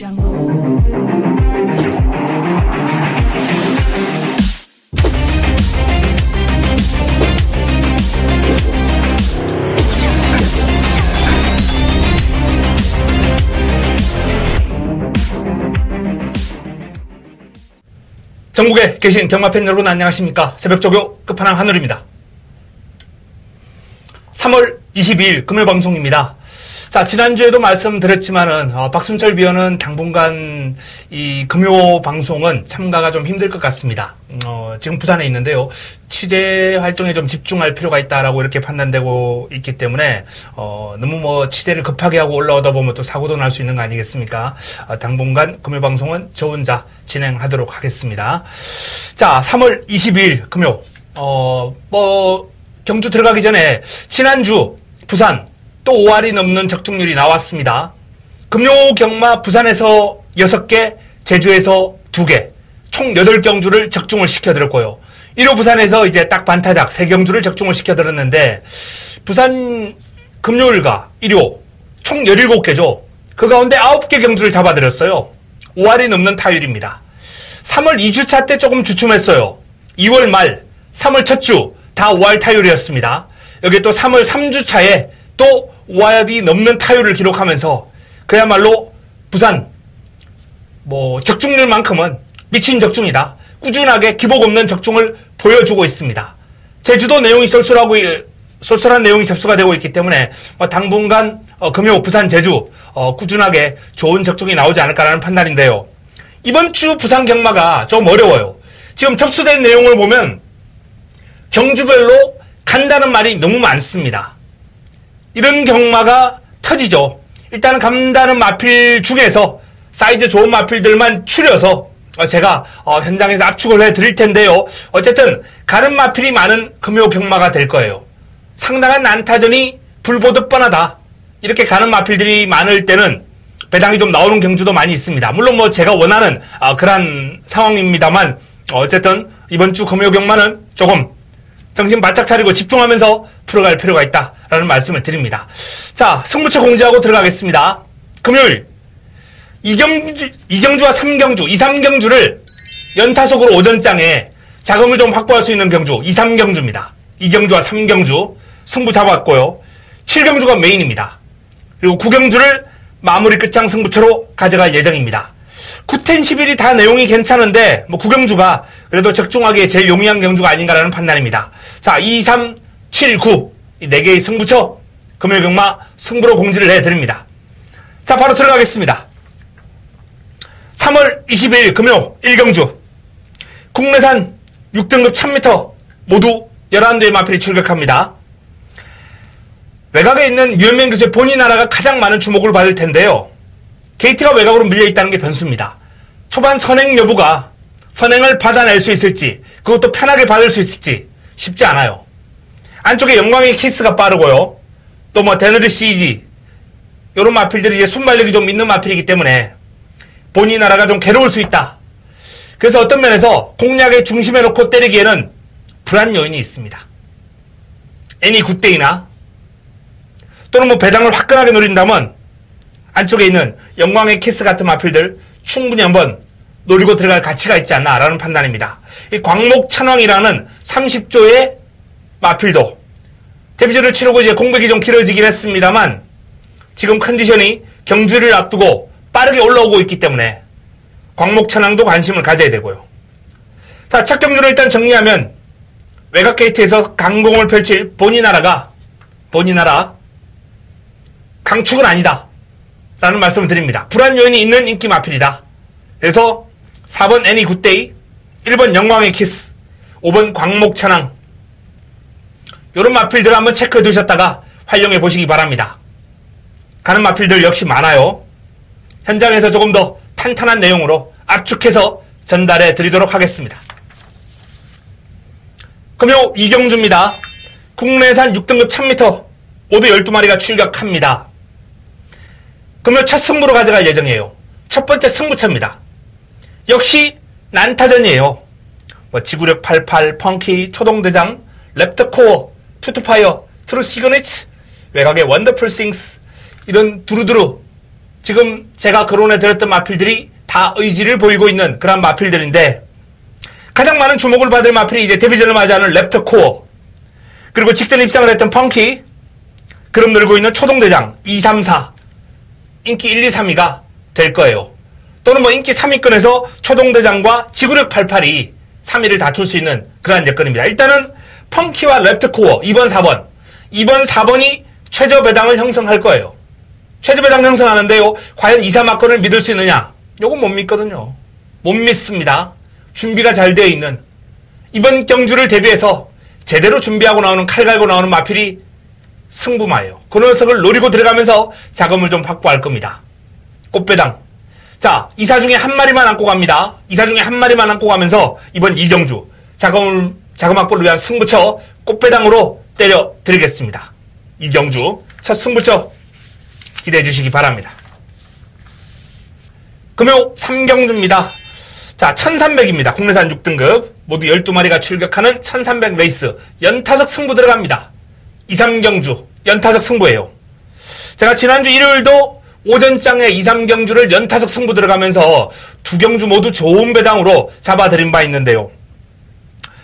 전국에 계신 경마 팬 여러분 안녕하십니까? 새벽 조교 끝판왕 하늘입니다. 3월 22일 금요일 방송입니다 자, 지난주에도 말씀드렸지만은, 어, 박순철 비원은 당분간 이 금요 방송은 참가가 좀 힘들 것 같습니다. 어, 지금 부산에 있는데요. 취재 활동에 좀 집중할 필요가 있다라고 이렇게 판단되고 있기 때문에, 어, 너무 뭐 취재를 급하게 하고 올라오다 보면 또 사고도 날 수 있는 거 아니겠습니까? 어, 당분간 금요 방송은 저 혼자 진행하도록 하겠습니다. 자, 3월 22일 금요, 어, 뭐, 경주 들어가기 전에 지난주 부산 또 5알이 넘는 적중률이 나왔습니다. 금요 경마 부산에서 6개, 제주에서 2개, 총 8경주를 적중을 시켜드렸고요. 1호 부산에서 이제 딱 반타작 3경주를 적중을 시켜드렸는데, 부산 금요일과 1호 총 17개죠. 그 가운데 9개 경주를 잡아드렸어요. 5알이 넘는 타율입니다. 3월 2주차 때 조금 주춤했어요. 2월 말, 3월 첫 주 다 5알 타율이었습니다. 여기 또 3월 3주차에 또 5할이 넘는 타율을 기록하면서 그야말로 부산 뭐 적중률만큼은 미친 적중이다. 꾸준하게 기복 없는 적중을 보여주고 있습니다. 제주도 내용이 쏠쏠하고 쏠쏠한 내용이 접수가 되고 있기 때문에 뭐 당분간 어, 금요 부산 제주 어, 꾸준하게 좋은 적중이 나오지 않을까라는 판단인데요. 이번 주 부산 경마가 좀 어려워요. 지금 접수된 내용을 보면 경주별로 간다는 말이 너무 많습니다. 이런 경마가 터지죠. 일단은 감다는 마필 중에서 사이즈 좋은 마필들만 추려서 어, 제가 어, 현장에서 압축을 해드릴 텐데요. 어쨌든 가는 마필이 많은 금요 경마가 될 거예요. 상당한 난타전이 불보듯 뻔하다. 이렇게 가는 마필들이 많을 때는 배당이 좀 나오는 경주도 많이 있습니다. 물론 뭐 제가 원하는 어, 그런 상황입니다만 어쨌든 이번 주 금요 경마는 조금 정신 바짝 차리고 집중하면서 풀어갈 필요가 있다라는 말씀을 드립니다. 자, 승부처 공지하고 들어가겠습니다. 금요일 이경주, 이경주와 삼경주, 이삼경주를 연타석으로 오전장에 자금을 좀 확보할 수 있는 경주, 이삼경주입니다. 이경주와 삼경주 승부 잡았고요. 7경주가 메인입니다. 그리고 9경주를 마무리 끝장 승부처로 가져갈 예정입니다. 9텐 11이 다 내용이 괜찮은데 뭐 구경주가 그래도 적중하기에 제일 용이한 경주가 아닌가라는 판단입니다. 자, 2, 3, 7, 9. 이 4개의 승부처 금요일 경마 승부로 공지를 해드립니다. 자, 바로 들어가겠습니다. 3월 22일 금요 1경주 국내산 6등급 1000m 모두 11대의 마필이 출격합니다. 외곽에 있는 유현명 교수의 본인 나라가 가장 많은 주목을 받을 텐데요. 게이트가 외곽으로 밀려 있다는 게 변수입니다. 초반 선행 여부가 선행을 받아낼 수 있을지 그것도 편하게 받을 수 있을지 쉽지 않아요. 안쪽에 영광의 키스가 빠르고요. 또 뭐 데너리 CG 이런 마필들이 이제 순발력이 좀 있는 마필이기 때문에 본인 나라가 좀 괴로울 수 있다. 그래서 어떤 면에서 공략의 중심에 놓고 때리기에는 불안 요인이 있습니다. 애니 굿데이나 또는 뭐 배당을 화끈하게 노린다면 안쪽에 있는 영광의 키스 같은 마필들 충분히 한번 노리고 들어갈 가치가 있지 않나라는 판단입니다. 이 광목천왕이라는 30조의 마필도 데뷔전을 치르고 이제 공백이 좀 길어지긴 했습니다만 지금 컨디션이 경주를 앞두고 빠르게 올라오고 있기 때문에 광목천왕도 관심을 가져야 되고요. 자, 첫 경주를 일단 정리하면 외곽 게이트에서 강공을 펼칠 본인 나라가 본인 나라 강축은 아니다. 라는 말씀을 드립니다. 불안 요인이 있는 인기 마필이다. 그래서 4번 애니 굿데이, 1번 영광의 키스, 5번 광목천왕 이런 마필들 을 한번 체크해 두셨다가 활용해 보시기 바랍니다. 가는 마필들 역시 많아요. 현장에서 조금 더 탄탄한 내용으로 압축해서 전달해 드리도록 하겠습니다. 금요 이경주입니다. 국내산 6등급 1000m 모두 12마리가 출격합니다. 금요 첫 승부로 가져갈 예정이에요. 첫 번째 승부처입니다. 역시 난타전이에요. 뭐 지구력 88, 펑키, 초동대장, 랩터코어, 투투파이어, 트루 시그니츠, 외곽의 원더풀 싱스 이런 두루두루 지금 제가 거론해 드렸던 마필들이 다 의지를 보이고 있는 그런 마필들인데 가장 많은 주목을 받을 마필이 이제 데뷔전을 맞이하는 랩터 코어 그리고 직전 입상을 했던 펑키 그럼 늘고 있는 초동대장 2, 3, 4 인기 1, 2, 3위가 될 거예요. 또는 뭐 인기 3위권에서 초동대장과 지구력 88이 3위를 다툴 수 있는 그러한 여건입니다. 일단은 펑키와 랩트 코어 2번, 4번 2번, 4번이 최저 배당을 형성할 거예요. 최저 배당 형성하는데요. 과연 2, 3위권을 믿을 수 있느냐? 요건 못 믿거든요. 못 믿습니다. 준비가 잘 되어 있는 이번 경주를 대비해서 제대로 준비하고 나오는 칼 갈고 나오는 마필이 승부마예요. 그 녀석을 노리고 들어가면서 자금을 좀 확보할 겁니다. 꽃배당. 자, 이사 중에 한 마리만 안고 갑니다. 이사 중에 한 마리만 안고 가면서 이번 이경주 자금을 자금 확보를 위한 승부처 꽃배당으로 때려 드리겠습니다. 이경주 첫 승부처 기대해 주시기 바랍니다. 금요 3경주입니다. 자, 1300입니다. 국내산 6등급. 모두 12마리가 출격하는 1300 레이스. 연타석 승부 들어갑니다. 이삼경주, 연타석 승부예요. 제가 지난주 일요일도 오전장에 이삼경주를 연타석 승부 들어가면서 두 경주 모두 좋은 배당으로 잡아드린 바 있는데요.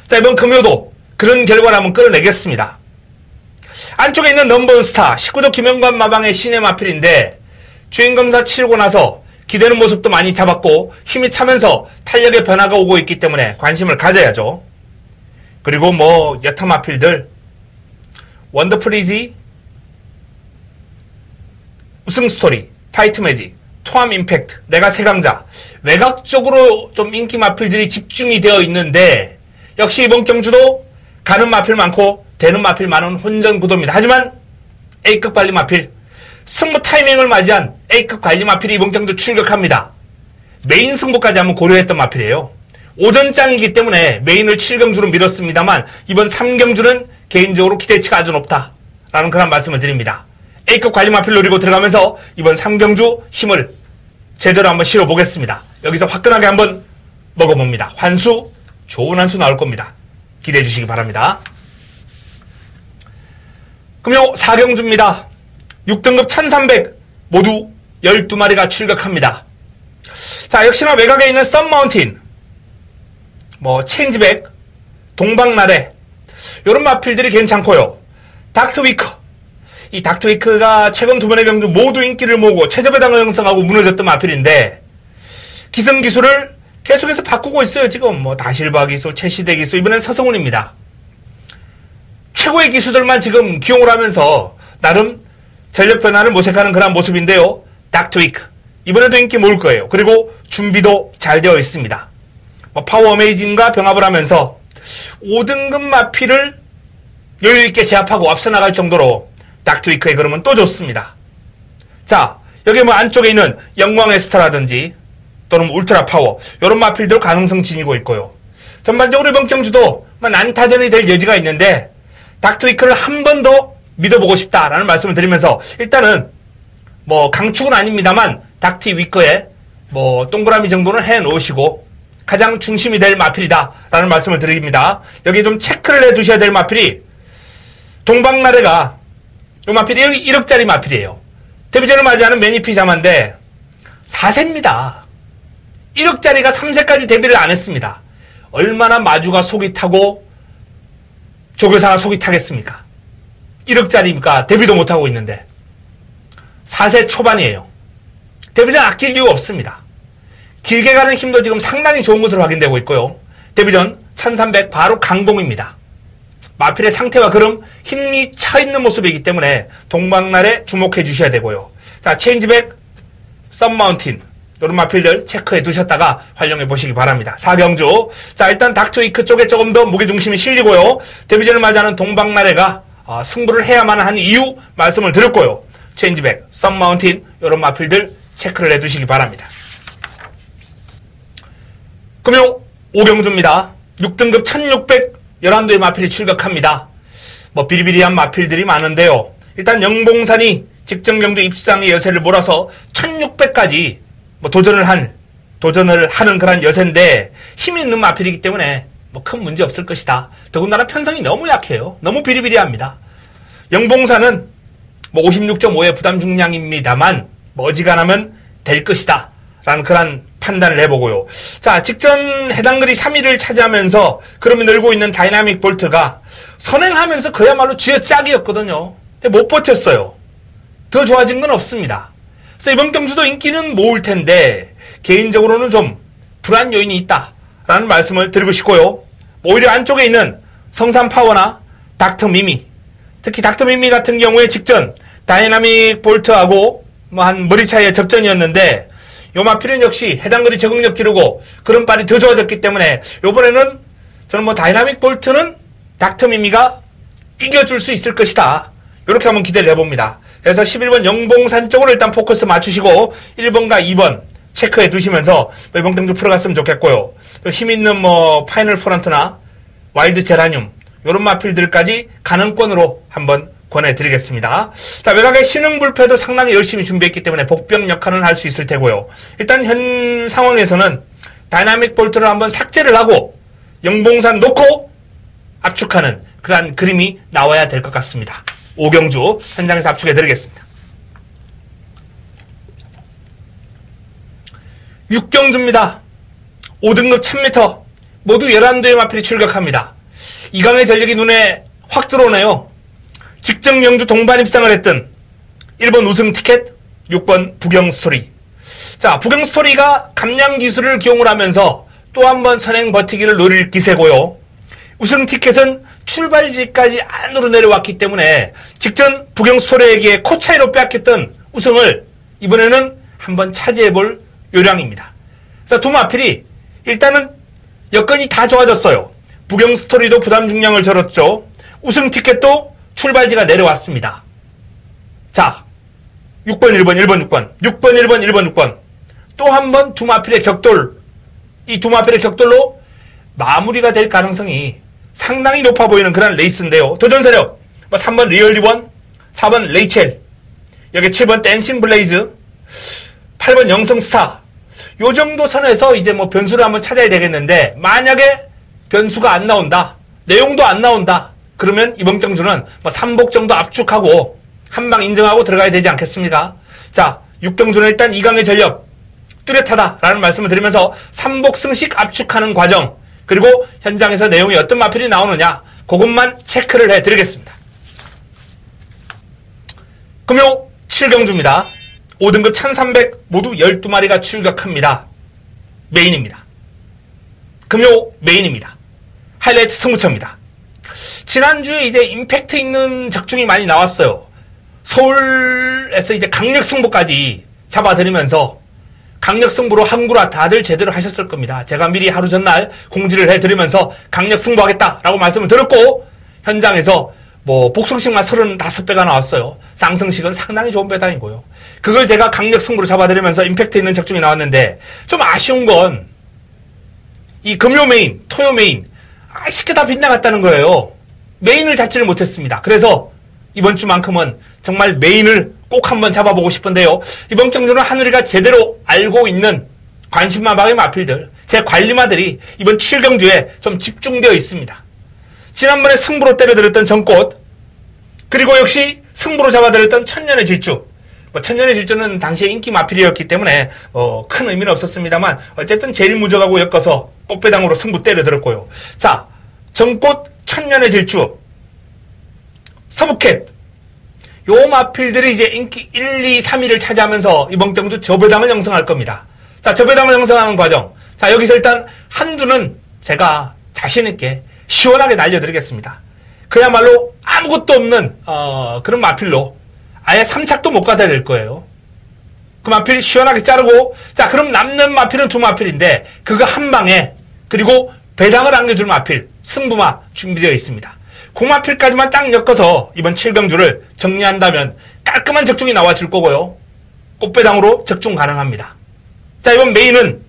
자, 이번 금요도 그런 한번 끌어내겠습니다. 안쪽에 있는 넘버원 스타, 19도 김영관 마방의 신의 마필인데 주행검사 치르고 나서 기대는 모습도 많이 잡았고 힘이 차면서 탄력의 변화가 오고 있기 때문에 관심을 가져야죠. 그리고 뭐 여타 마필들 원더프리지 우승 스토리 파이트 매직 토암 임팩트 내가 세 강자 외곽적으로 좀 인기 마필들이 집중이 되어 있는데 역시 이번 경주도 가는 마필 많고 되는 마필 많은 혼전 구도입니다. 하지만 A급 관리 마필 승부 타이밍을 맞이한 A급 관리 마필이 이번 경주 출격합니다. 메인 승부까지 한번 고려했던 마필이에요. 오전장이기 때문에 메인을 7경주로 밀었습니다만 이번 3경주는 개인적으로 기대치가 아주 높다 라는 그런 말씀을 드립니다. A급 관리 마필 노리고 들어가면서 이번 3경주 힘을 제대로 한번 실어보겠습니다. 여기서 화끈하게 한번 먹어봅니다. 환수 좋은 한수 나올 겁니다. 기대해 주시기 바랍니다. 금요 4경주입니다. 6등급 1300 모두 12마리가 출격합니다. 자, 역시나 외곽에 있는 썸마운틴, 뭐, 체인지백, 동방나래, 요런 마필들이 괜찮고요. 닥터위커. 이 닥터위크가 최근 두 번의 경주 모두 인기를 모으고 최저배당을 형성하고 무너졌던 마필인데, 기성기술을 계속해서 바꾸고 있어요. 지금 뭐, 다실바 기술, 최시대 기술, 이번엔 서성훈입니다. 최고의 기수들만 지금 기용을 하면서, 나름 전력 변화를 모색하는 그런 모습인데요. 닥트위크. 이번에도 인기 모을 거예요. 그리고 준비도 잘 되어 있습니다. 뭐 파워 어메이징과 병합을 하면서 5등급 마피를 여유있게 제압하고 앞서 나갈 정도로 닥트위크의 그림은 또 좋습니다. 자, 여기 뭐 안쪽에 있는 영광의 스타라든지 또는 울트라 파워 이런 마필들 가능성 지니고 있고요. 전반적으로 이번 경주도 뭐 난타전이 될 여지가 있는데 닥트위크를 한 번 더 믿어보고 싶다라는 말씀을 드리면서 일단은 뭐 강축은 아닙니다만 닥티 위커에 뭐 동그라미 정도는 해 놓으시고 가장 중심이 될 마필이다라는 말씀을 드립니다. 여기 좀 체크를 해 두셔야 될 마필이 동방나래가 이 마필이 1억짜리 마필이에요. 데뷔전을 맞이하는 매니피 자마인데 4세입니다. 1억짜리가 3세까지 데뷔를 안 했습니다. 얼마나 마주가 속이 타고 조교사가 속이 타겠습니까? 1억짜리니까 데뷔도 못하고 있는데 4세 초반이에요. 데뷔전 아낄 이유가 없습니다. 길게 가는 힘도 지금 상당히 좋은 것으로 확인되고 있고요. 데뷔전 1300 바로 강봉입니다. 마필의 상태와 그럼 힘이 차 있는 모습이기 때문에 동방날에 주목해 주셔야 되고요. 자, 체인지백, 썸마운틴 이런 마필들 체크해 두셨다가 활용해 보시기 바랍니다. 사경주. 자, 일단 닥터위크 쪽에 조금 더 무게중심이 실리고요. 데뷔전을 맞이하는 동방나래가 어, 승부를 해야만 하는 이유 말씀을 드렸고요. 체인지백, 썸마운틴 이런 마필들 체크를 해 두시기 바랍니다. 금요 5경주입니다. 6등급 1611도의 마필이 출격합니다. 뭐 비리비리한 마필들이 많은데요. 일단 영봉산이 직전 경주 입상의 여세를 몰아서 1600까지 뭐 도전을 한 도전을 하는 그런 여세인데 힘이 있는 마필이기 때문에 뭐 큰 문제 없을 것이다. 더군다나 편성이 너무 약해요. 너무 비리비리합니다. 영봉사는 뭐 56.5의 부담 중량입니다만 뭐 어지간하면 될 것이다. 라는 그런 판단을 해보고요. 자, 직전 해당 글이 3위를 차지하면서 그럼이 늘고 있는 다이나믹 볼트가 선행하면서 그야말로 쥐어짜기였거든요. 근데 못 버텼어요. 더 좋아진 건 없습니다. 그래서 이번 경주도 인기는 모을 텐데 개인적으로는 좀 불안 요인이 있다라는 말씀을 드리고 싶고요. 오히려 안쪽에 있는 성산 파워나 닥터 미미 특히 닥터 미미 같은 경우에 직전 다이나믹 볼트하고 뭐 한 머리 차이의 접전이었는데 요마필은 역시 해당 거리 적응력 기르고 그런 발이 더 좋아졌기 때문에 요번에는 저는 뭐 다이나믹 볼트는 닥터 미미가 이겨줄 수 있을 것이다. 이렇게 한번 기대를 해봅니다. 그래서 11번 영봉산 쪽으로 일단 포커스 맞추시고 1번과 2번 체크해 두시면서 이번 경주 풀어갔으면 좋겠고요. 또 힘있는 뭐 파이널 프런트나 와일드 제라늄 이런 마필들까지 가능권으로 한번 권해드리겠습니다. 자, 외곽의 신흥불패도 상당히 열심히 준비했기 때문에 복병 역할은 할 수 있을 테고요. 일단 현 상황에서는 다이나믹 볼트를 한번 삭제를 하고 영봉산 놓고 압축하는 그러한 그림이 나와야 될 것 같습니다. 오경주 현장에서 압축해드리겠습니다. 6경주입니다. 5등급 1000m 모두 11도의 마필이 출격합니다. 이강의 전력이 눈에 확 들어오네요. 직전 경주 동반 입상을 했던 1번 우승 티켓, 6번 부경 스토리. 자, 부경 스토리가 감량 기술을 기용을 하면서 또 한 번 선행 버티기를 노릴 기세고요. 우승 티켓은 출발지까지 안으로 내려왔기 때문에 직전 부경 스토리에게 코 차이로 빼앗겼던 우승을 이번에는 한번 차지해볼 요량입니다. 그래서 두 마필이 일단은 여건이 다 좋아졌어요. 부경 스토리도 부담 중량을 절었죠. 우승 티켓도 출발지가 내려왔습니다. 자, 6번, 1번, 1번, 6번. 6번, 1번, 1번, 6번. 또 한 번 두 마필의 격돌. 이 두 마필의 격돌로 마무리가 될 가능성이 상당히 높아 보이는 그런 레이스인데요. 도전 세력. 3번 뭐 리얼리원, 4번 레이첼, 여기 7번 댄싱 블레이즈, 8번 영성 스타. 요 정도 선에서 이제 뭐 변수를 한번 찾아야 되겠는데 만약에 변수가 안 나온다. 내용도 안 나온다. 그러면 이번 경주는 뭐 3복 정도 압축하고 한방 인정하고 들어가야 되지 않겠습니까? 자, 6경주는 일단 이강의 전력 뚜렷하다라는 말씀을 드리면서 3복 승식 압축하는 과정 그리고 현장에서 내용이 어떤 마필이 나오느냐 그것만 체크를 해드리겠습니다. 금요 7경주입니다. 5등급 1300 모두 12마리가 출격합니다. 메인입니다. 금요 메인입니다. 하이라이트 승부처입니다. 지난주에 이제 임팩트 있는 적중이 많이 나왔어요. 서울에서 이제 강력 승부까지 잡아드리면서 강력 승부로 함구라 다들 제대로 하셨을 겁니다. 제가 미리 하루 전날 공지를 해드리면서 강력 승부하겠다라고 말씀을 드렸고 현장에서 뭐 복승식만 35배가 나왔어요. 쌍승식은 상당히 좋은 배당이고요. 그걸 제가 강력 승부로 잡아드리면서 임팩트 있는 적중이 나왔는데 좀 아쉬운 건 이 금요 메인, 토요 메인 아, 쉽게 다 빗나갔다는 거예요. 메인을 잡지를 못했습니다. 그래서 이번 주만큼은 정말 메인을 꼭 한번 잡아보고 싶은데요. 이번 경주는 하늘이가 제대로 알고 있는 관심마방의 마필들, 제 관리마들이 이번 7경주에 좀 집중되어 있습니다. 지난번에 승부로 때려들었던 정꽃, 그리고 역시 승부로 잡아들였던 천년의 질주. 뭐 천년의 질주는 당시에 인기 마필이었기 때문에 어, 큰 의미는 없었습니다만 어쨌든 제일 무적하고 엮어서 꽃배당으로 승부 때려들었고요. 자, 정꽃 천년의 질주, 서부캣, 요 마필들이 이제 인기 1, 2, 3위를 차지하면서 이번 경주 저배당을 형성할 겁니다. 자, 저배당을 형성하는 과정. 자, 여기서 일단 한두는 제가 자신있게 시원하게 날려드리겠습니다. 그야말로 아무것도 없는, 어, 그런 마필로 아예 3착도 못 가다 될 거예요. 그 마필 시원하게 자르고, 자, 그럼 남는 마필은 두 마필인데, 그거 한 방에, 그리고 배당을 안겨줄 마필, 승부마 준비되어 있습니다. 고마필까지만 딱 엮어서 이번 7경주를 정리한다면 깔끔한 적중이 나와줄 거고요. 꽃배당으로 적중 가능합니다. 자, 이번 메인은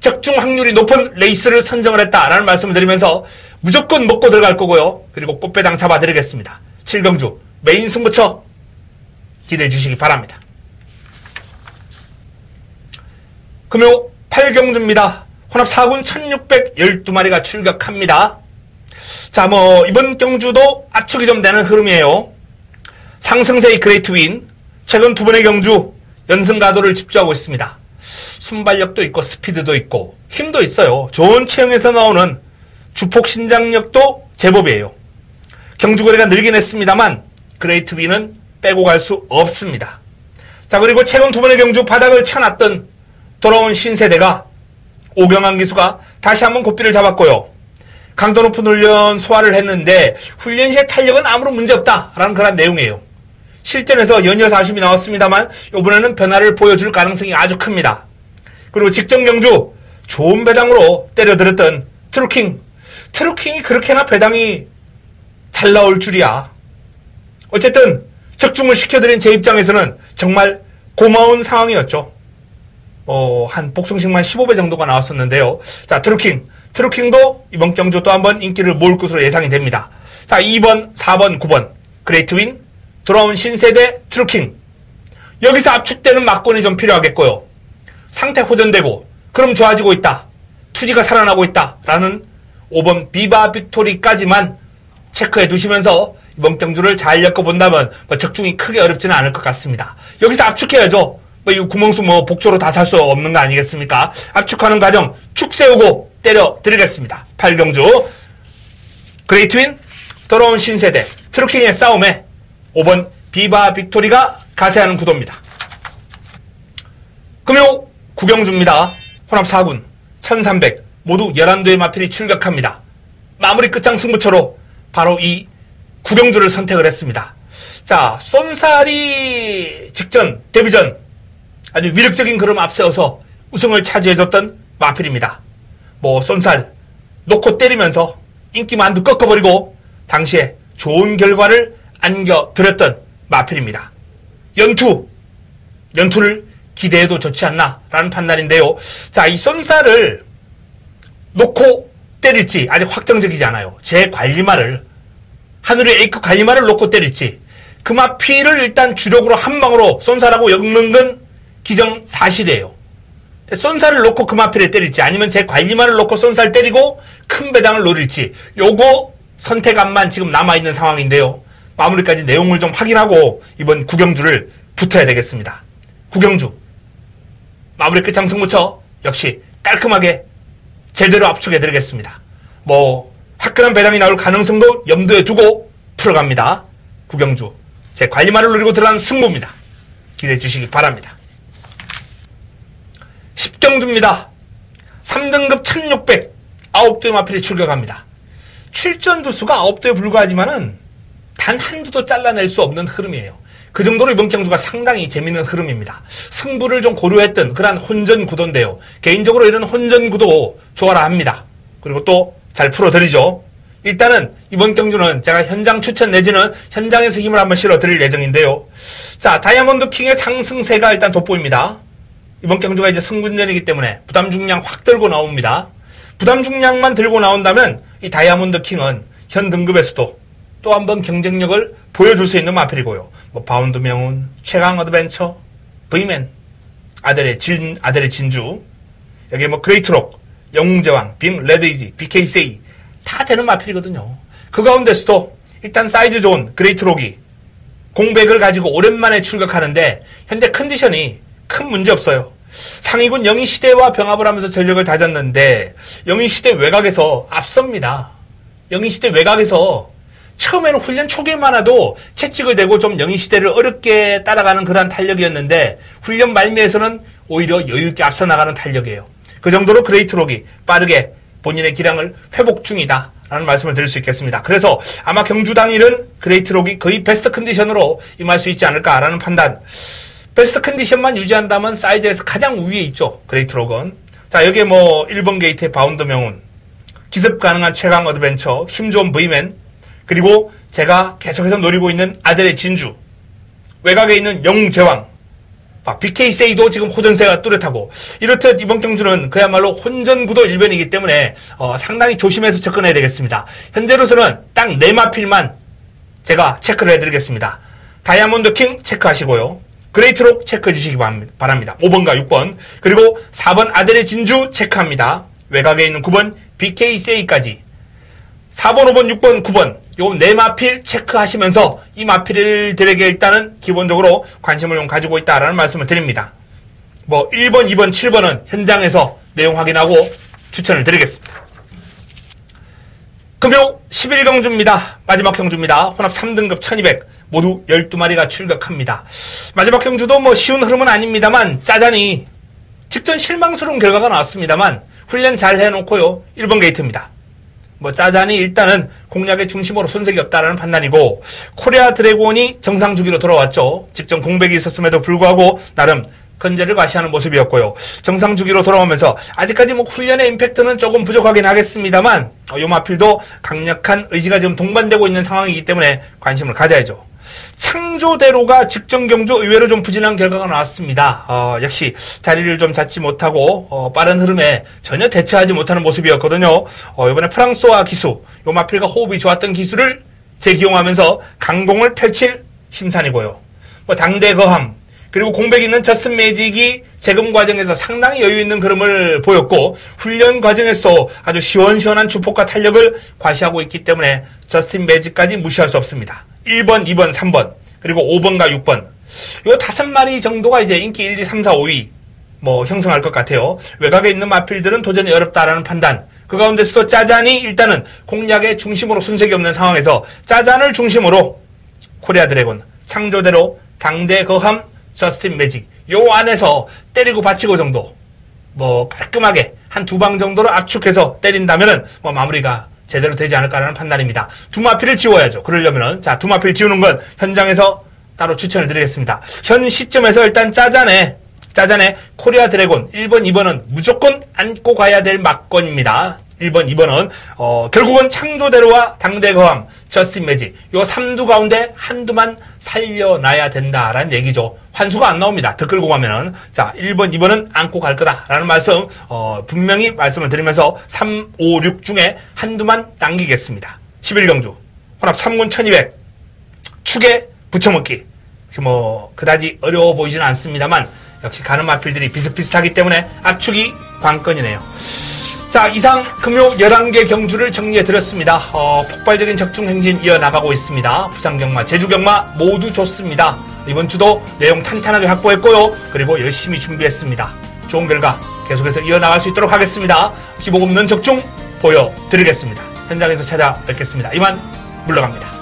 적중 확률이 높은 레이스를 선정을 했다라는 말씀을 드리면서 무조건 먹고 들어갈 거고요. 그리고 꽃배당 잡아드리겠습니다. 7경주 메인 승부처 기대해 주시기 바랍니다. 금요 8경주입니다. 혼합 4군 1612마리가 출격합니다. 자, 뭐, 이번 경주도 압축이 좀 되는 흐름이에요. 상승세의 그레이트 윈, 최근 두 번의 경주, 연승 가도를 집중하고 있습니다. 순발력도 있고 스피드도 있고 힘도 있어요. 좋은 체형에서 나오는 주폭 신장력도 제법이에요. 경주거리가 늘긴 했습니다만 그레이트 비는 빼고 갈 수 없습니다. 자 그리고 최근 두 번의 경주 바닥을 쳐놨던 돌아온 신세대가 오경환 기수가 다시 한번 고삐를 잡았고요. 강도 높은 훈련 소화를 했는데 훈련 시의 탄력은 아무런 문제 없다라는 그런 내용이에요. 실전에서 연이어서 아쉬움이 나왔습니다만 이번에는 변화를 보여줄 가능성이 아주 큽니다. 그리고 직전 경주 좋은 배당으로 때려들었던 트루킹. 트루킹이 그렇게나 배당이 잘 나올 줄이야. 어쨌든 적중을 시켜드린 제 입장에서는 정말 고마운 상황이었죠. 어, 한 복숭식만 15배 정도가 나왔었는데요. 자, 트루킹. 트루킹도 이번 경주 또 한 번 인기를 모을 것으로 예상이 됩니다. 자, 2번, 4번, 9번. 그레이트 윈, 돌아온 신세대 트루킹. 여기서 압축되는 막권이 좀 필요하겠고요. 상태 호전되고, 그럼 좋아지고 있다. 투지가 살아나고 있다. 라는 5번 비바 빅토리까지만 체크해 두시면서 이번 경주를 잘 엮어본다면 뭐 적중이 크게 어렵지는 않을 것 같습니다. 여기서 압축해야죠. 뭐, 이 구멍수 뭐, 복조로 다 살 수 없는 거 아니겠습니까? 압축하는 과정, 축 세우고 때려 드리겠습니다. 8경주. 그레이트윈, 돌아온 신세대, 트루킹의 싸움에 5번 비바 빅토리가 가세하는 구도입니다. 금요 구경주입니다. 혼합 4군, 1300, 모두 11도의 마필이 출격합니다. 마무리 끝장 승부처로 바로 이 구경주를 선택을 했습니다. 자, 쏜살이 직전, 데뷔전, 아주 위력적인 그름 앞세워서 우승을 차지해줬던 마필입니다. 뭐 쏜살 놓고 때리면서 인기 만두 꺾어버리고 당시에 좋은 결과를 안겨드렸던 마필입니다. 연투 연투를 기대해도 좋지 않나라는 판단인데요. 자, 이 쏜살을 놓고 때릴지 아직 확정적이지 않아요. 제 관리마를 하늘의 A급 관리마를 놓고 때릴지 그 마피를 일단 주력으로 한 방으로 쏜살하고 엮는 건 기정 사실이에요. 쏜살을 놓고 금화필에 때릴지 아니면 제 관리만을 놓고 쏜살 때리고 큰 배당을 노릴지 요거 선택안만 지금 남아있는 상황인데요. 마무리까지 내용을 좀 확인하고 이번 구경주를 붙어야 되겠습니다. 구경주 마무리 끝 장 승부처 역시 깔끔하게 제대로 압축해드리겠습니다. 뭐 화끈한 배당이 나올 가능성도 염두에 두고 풀어갑니다. 구경주 제 관리만을 노리고 들어간 승부입니다. 기대해 주시기 바랍니다. 10경주입니다. 3등급 1600 9도의 마필이 출격합니다. 출전 두수가 9도에 불과하지만은 단 한두도 잘라낼 수 없는 흐름이에요. 그 정도로 이번 경주가 상당히 재밌는 흐름입니다. 승부를 좀 고려했던 그러한 혼전 구도인데요. 개인적으로 이런 혼전 구도 좋아라 합니다. 그리고 또 잘 풀어드리죠. 일단은 이번 경주는 제가 현장 추천 내지는 현장에서 힘을 한번 실어 드릴 예정인데요. 자, 다이아몬드 킹의 상승세가 일단 돋보입니다. 이번 경주가 이제 승군전이기 때문에 부담 중량 확 들고 나옵니다. 부담 중량만 들고 나온다면 이 다이아몬드 킹은 현 등급에서도 또 한 번 경쟁력을 보여줄 수 있는 마필이고요. 뭐 바운드 명운, 최강 어드벤처, 브이맨, 아델의 진 아델의 진주, 여기 뭐 그레이트록, 영웅제왕, 빔 레드이지, BKC 다 되는 마필이거든요. 그 가운데서도 일단 사이즈 좋은 그레이트록이 공백을 가지고 오랜만에 출격하는데 현재 컨디션이 큰 문제 없어요. 상위군 영희 시대와 병합을 하면서 전력을 다졌는데 영희 시대 외곽에서 앞섭니다. 영희 시대 외곽에서 처음에는 훈련 초기만 해도 채찍을 대고 좀 영희 시대를 어렵게 따라가는 그러한 탄력이었는데 훈련 말미에서는 오히려 여유 있게 앞서 나가는 탄력이에요. 그 정도로 그레이트록이 빠르게 본인의 기량을 회복 중이다. 라는 말씀을 드릴 수 있겠습니다. 그래서 아마 경주 당일은 그레이트록이 거의 베스트 컨디션으로 임할 수 있지 않을까라는 판단. 베스트 컨디션만 유지한다면 사이즈에서 가장 위에 있죠. 그레이트 록은. 자, 여기에 뭐 1번 게이트의 바운드 명운, 기습 가능한 최강 어드벤처, 힘 좋은 브이맨, 그리고 제가 계속해서 노리고 있는 아델의 진주, 외곽에 있는 영웅 제왕, BK세이도 지금 호전세가 뚜렷하고 이렇듯 이번 경주는 그야말로 혼전구도 일변이기 때문에 어, 상당히 조심해서 접근해야 되겠습니다. 현재로서는 딱네 마필만 제가 체크를 해드리겠습니다. 다이아몬드 킹 체크하시고요. 그레이트록 체크해 주시기 바랍니다. 5번과 6번. 그리고 4번 아델의 진주 체크합니다. 외곽에 있는 9번 BKCA까지. 4번, 5번, 6번, 9번 요 네 마필 체크하시면서 이 마필들에게 일단은 기본적으로 관심을 좀 가지고 있다라는 말씀을 드립니다. 뭐 1번, 2번, 7번은 현장에서 내용 확인하고 추천을 드리겠습니다. 금요 11경주입니다. 마지막 경주입니다. 혼합 3등급 1200 모두 12마리가 출격합니다. 마지막 경주도 뭐 쉬운 흐름은 아닙니다만 짜잔이 직전 실망스러운 결과가 나왔습니다만 훈련 잘 해놓고요. 1번 게이트입니다. 뭐 짜잔이 일단은 공략의 중심으로 손색이 없다라는 판단이고 코리아 드래곤이 정상 주기로 돌아왔죠. 직전 공백이 있었음에도 불구하고 나름 건재를 과시하는 모습이었고요. 정상 주기로 돌아오면서 아직까지 뭐 훈련의 임팩트는 조금 부족하긴 하겠습니다만 어, 요마필도 강력한 의지가 지금 동반되고 있는 상황이기 때문에 관심을 가져야죠. 창조대로가 직전 경주 의외로 좀 부진한 결과가 나왔습니다. 어, 역시 자리를 좀 잡지 못하고 어, 빠른 흐름에 전혀 대처하지 못하는 모습이었거든요. 어, 이번에 프랑스와 기수, 요마필과 호흡이 좋았던 기술을 재기용하면서 강공을 펼칠 심산이고요. 뭐 당대 거함, 그리고 공백 있는 저스틴 매직이 재금 과정에서 상당히 여유 있는 그림을 보였고 훈련 과정에서 아주 시원시원한 주폭과 탄력을 과시하고 있기 때문에 저스틴 매직까지 무시할 수 없습니다. 1번, 2번, 3번 그리고 5번과 6번 이 다섯 마리 정도가 이제 인기 1, 2, 3, 4, 5위 뭐 형성할 것 같아요. 외곽에 있는 마필들은 도전이 어렵다라는 판단. 그 가운데서도 짜잔이 일단은 공략의 중심으로 손색이 없는 상황에서 짜잔을 중심으로 코리아 드래곤 창조대로 당대 거함 저스틴 매직 요 안에서 때리고 받치고 정도 뭐 깔끔하게 한 두 방 정도로 압축해서 때린다면은 뭐 마무리가 제대로 되지 않을까라는 판단입니다. 두마피를 지워야죠. 그러려면은 자 두마피를 지우는 건 현장에서 따로 추천을 드리겠습니다. 현 시점에서 일단 짜잔에 짜잔에 코리아 드래곤 1번, 2번은 무조건 안고 가야 될 막건입니다. 1번, 2번은 어, 결국은 창조대로와 당대거함, 저스틴 매직 요 3두 가운데 한두만 살려놔야 된다라는 얘기죠. 환수가 안 나옵니다. 더 끌고 가면은 자 1번, 2번은 안고 갈 거다라는 말씀 어, 분명히 말씀을 드리면서 3, 5, 6 중에 한두만 남기겠습니다. 11경주 혼합 3군 1200 축에 붙여먹기 뭐 그다지 어려워 보이지는 않습니다만 역시 가는 마필들이 비슷비슷하기 때문에 압축이 관건이네요. 자, 이상 금요 11개 경주를 정리해 드렸습니다. 어, 폭발적인 적중 행진 이어나가고 있습니다. 부산 경마, 제주 경마 모두 좋습니다. 이번 주도 내용 탄탄하게 확보했고요. 그리고 열심히 준비했습니다. 좋은 결과 계속해서 이어나갈 수 있도록 하겠습니다. 기복 없는 적중 보여드리겠습니다. 현장에서 찾아뵙겠습니다. 이만 물러갑니다.